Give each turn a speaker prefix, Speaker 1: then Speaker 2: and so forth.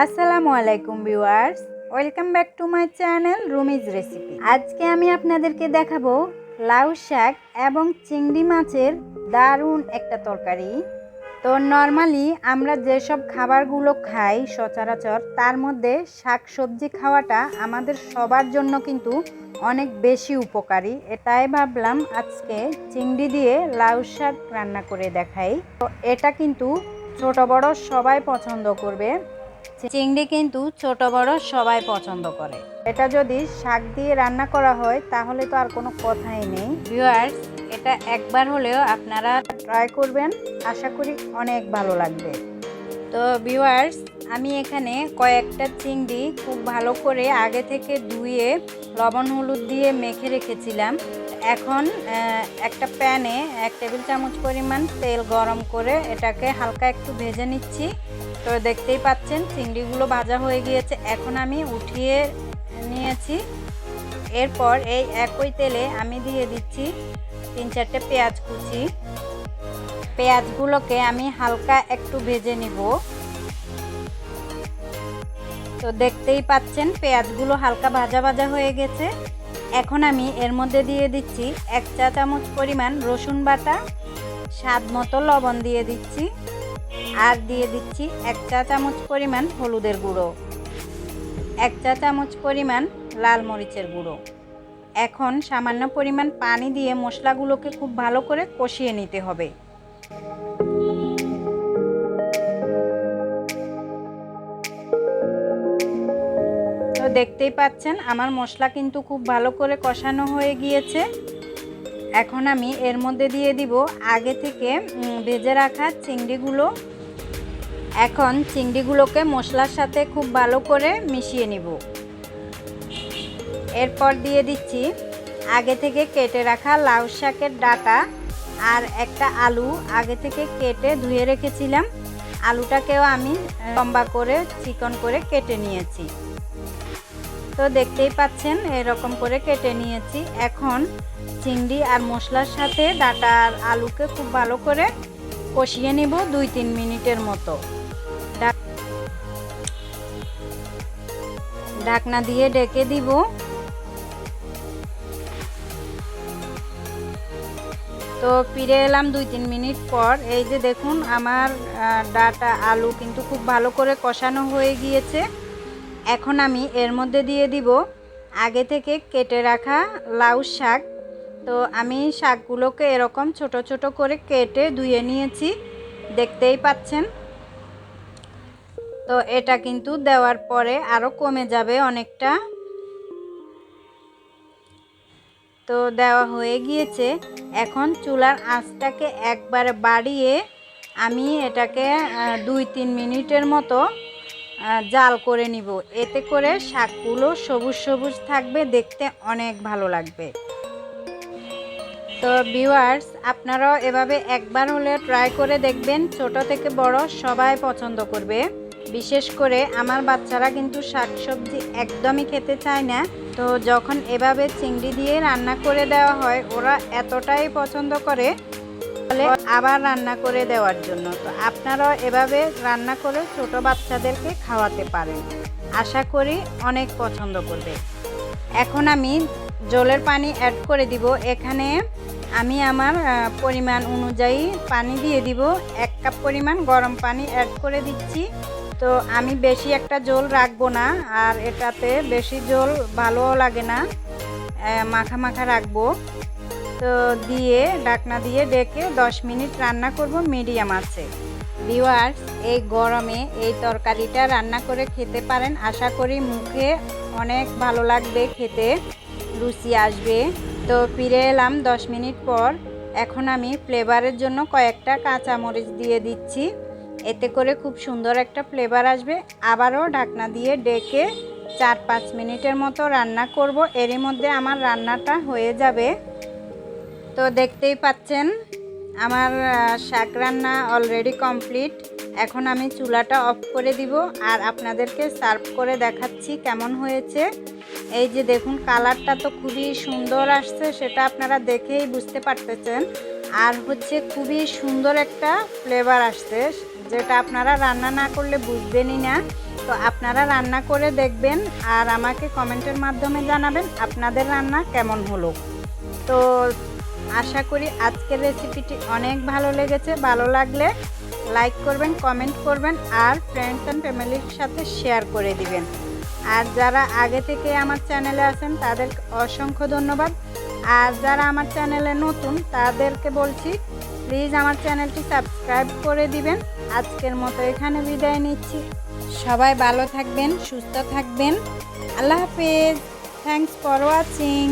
Speaker 1: আসসালামু আলাইকুম viewers, welcome back to my channel Rumi's recipe. আজকে আমি আপনাদেরকে দেখাবো লাউ শাক এবং চিংড়ি মাছের দারুণ একটা তরকারি। তো নর্মালি আমরা যেসব খাবারগুলো খাই সচরাচর, তার মধ্যে শাক সবজি খাওয়াটা আমাদের সবার জন্য কিন্তু অনেক বেশি উপকারী। এটাই ভাবলাম আজকে চিংড়ি দিয়ে লাউ শাক রান্না করে দেখাই। তো এটা কিন্তু ছোট বড় সবাই পছন্দ করবে। চিংড়ি কিন্তু ছোট বড় সবাই পছন্দ করে। এটা যদি শাক দিয়ে রান্না করা হয় তাহলে তো আর কোনো কথাই নেই। ভিউয়ার্স এটা একবার হলেও আপনারা ট্রাই করবেন আশা করি অনেক ভালো লাগবে। তো ভিউয়ার্স আমি এখানে কয়েকটা চিংড়ি খুব ভালো করে আগে থেকে ধুয়ে লবণ হলুদ দিয়ে মেখে রেখেছিলাম। এখন একটা প্যানে এক টেবিল চামচ পরিমাণ তেল গরম করে এটাকে হালকা একটু ভেজে নিচ্ছি। তো দেখতেই পাচ্ছেন, চিংড়িগুলো ভাজা হয়ে গিয়েছে। এখন আমি উঠিয়ে নিয়েছি। এরপর এই একই তেলে আমি দিয়ে দিচ্ছি তিন চারটে পেঁয়াজ কুচি। পেঁয়াজগুলোকে আমি হালকা একটু ভেজে নিব। তো দেখতেই পাচ্ছেন, পেঁয়াজগুলো হালকা ভাজা ভাজা হয়ে গেছে। এখন আমি এর মধ্যে দিয়ে দিচ্ছি এক চা চামচ পরিমাণ রসুন বাটা, স্বাদ মতো লবণ দিয়ে দিচ্ছি। আর দিয়ে দিচ্ছি এক চা চামচ পরিমাণ হলুদের গুঁড়ো, এক চা চামচ পরিমাণ লাল মরিচের গুঁড়ো। এখন সামান্য পরিমাণ পানি দিয়ে মশলাগুলোকে খুব ভালো করে কষিয়ে নিতে হবে। তো দেখতেই পাচ্ছেন, আমার মশলা কিন্তু খুব ভালো করে কষানো হয়ে গিয়েছে। এখন আমি এর মধ্যে দিয়ে দিব আগে থেকে ভেজে রাখা চিংড়িগুলো এখন চিংড়িগুলোকে মশলার সাথে খুব ভালো করে মিশিয়ে নিব। এরপর দিয়ে দিচ্ছি আগে থেকে কেটে রাখা লাউ শাকের ডাটা আর একটা আলু। আগে থেকে কেটে ধুয়ে রেখেছিলাম। আলুটাকেও আমি লম্বা করে চিকন করে কেটে নিয়েছি। তো দেখতেই পাচ্ছেন এরকম করে কেটে নিয়েছি। এখন চিংড়ি আর মশলার সাথে ডাটা আর আলুকে খুব ভালো করে কষিয়ে নিব দুই তিন মিনিটের মতো। ঢাকনা দিয়ে ডেকে দিব। তো ফিরে এলাম দুই তিন মিনিট পর। এই যে দেখুন, আমার ডাটা আলু কিন্তু খুব ভালো করে কষানো হয়ে গিয়েছে। এখন আমি এর মধ্যে দিয়ে দিব আগে থেকে কেটে রাখা লাউ শাক। তো আমি শাকগুলোকে এরকম ছোট ছোট করে কেটে ধুয়ে নিয়েছি। দেখতেই পাচ্ছেন। তো এটা কিন্তু দেওয়ার পরে আরও কমে যাবে অনেকটা। তো দেওয়া হয়ে গিয়েছে। এখন চুলার আঁচটাকে একবারে বাড়িয়ে আমি এটাকে দুই তিন মিনিটের মতো জাল করে নিব। এতে করে শাকগুলো সবুজ সবুজ থাকবে, দেখতে অনেক ভালো লাগবে। তো ভিউয়ার্স, আপনারাও এভাবে একবার হলে ট্রাই করে দেখবেন। ছোট থেকে বড় সবাই পছন্দ করবে। বিশেষ করে আমার বাচ্চারা কিন্তু শাকসবজি একদমই খেতে চায় না। তো যখন এভাবে চিংড়ি দিয়ে রান্না করে দেওয়া হয়, ওরা এতটাই পছন্দ করে আবার রান্না করে দেওয়ার জন্য। তো আপনারাও এভাবে রান্না করে ছোট বাচ্চাদেরকে খাওয়াতে পারেন। আশা করি অনেক পছন্দ করবে। এখন আমি জলের পানি অ্যাড করে দিব। এখানে আমি আমার পরিমাণ অনুযায়ী পানি দিয়ে দিব। এক কাপ পরিমাণ গরম পানি অ্যাড করে দিচ্ছি। তো আমি বেশি একটা জল রাখব না, আর এটাতে বেশি জল ভালোও লাগে না মাখা মাখা রাখব। তো দিয়ে, ডাকনা দিয়ে ডেকে 10 মিনিট রান্না করব মিডিয়াম আছে। ভিওয়ার্স এই গরমে এই তরকারিটা রান্না করে খেতে পারেন। আশা করি মুখে অনেক ভালো লাগবে খেতে রুচি আসবে। তো ফিরে এলাম 10 মিনিট পর। এখন আমি ফ্লেভারের জন্য কয়েকটা কাঁচামরিচ দিয়ে দিচ্ছি। এতে করে খুব সুন্দর একটা ফ্লেভার আসবে। আবারও ঢাকনা দিয়ে ডেকে চার পাঁচ মিনিটের মতো রান্না করব। এরই মধ্যে আমার রান্নাটা হয়ে যাবে। তো দেখতেই পাচ্ছেন, আমার শাক রান্না অলরেডি কমপ্লিট এখন আমি চুলাটা অফ করে দিব আর আপনাদেরকে সার্ভ করে দেখাচ্ছি কেমন হয়েছে। এই যে দেখুন কালারটা তো খুবই সুন্দর আসছে, সেটা আপনারা দেখেই বুঝতে পারতেছেন। আর হচ্ছে খুবই সুন্দর একটা ফ্লেভার আসছে। যেটা আপনারা রান্না না করলে বুঝবেনই না। তো আপনারা রান্না করে দেখবেন আর আমাকে কমেন্টের মাধ্যমে জানাবেন আপনাদের রান্না কেমন হলো। তো আশা করি আজকের রেসিপিটি অনেক ভালো লেগেছে, ভালো লাগলে লাইক করবেন, কমেন্ট করবেন আর ফ্রেন্ডস অ্যান্ড ফ্যামিলির সাথে শেয়ার করে দিবেন। আর যারা আগে থেকে আমার চ্যানেলে আছেন তাদের অসংখ্য ধন্যবাদ। আর যারা আমার চ্যানেলে নতুন, তাদেরকে বলছি প্লিজ আমার চ্যানেলটি সাবস্ক্রাইব করে দিবেন। আজকের মতো এখানে বিদায় নিচ্ছি। সবাই ভালো থাকবেন, সুস্থ থাকবেন। আল্লাহ হাফেজ। Thanks for watching